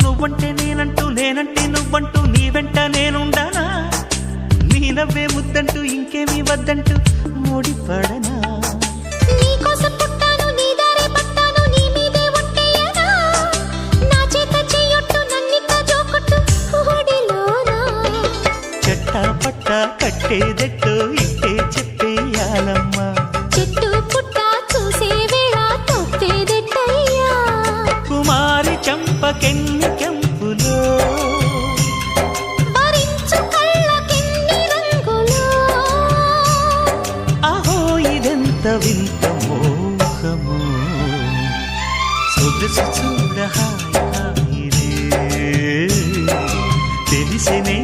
నువ్వంటే నేనంటూ నేనంటే నువ్వంటూ నీ వెంట నేనుండానా? నీ నవ్వే ముద్దంటూ ఇంకేమీ వద్దంటూ ముడిపడనా? నీకోసం పుట్టాను నీ దారే పట్టాను నీ మీదే ఒట్టేయనా నా చేత చెయ్యొట్టు నన్నిత జోకొట్టు ఓడిలోనా చెట్టా పట్ట కట్టేదెట్టో ఇట్టే చెప్పేయాలమ్మా. చంపకెన్ని కెంపులో అహో ఇదెంత వింత మోహము. సొగసు చూడ హాయి హాయిరే తెలిసినే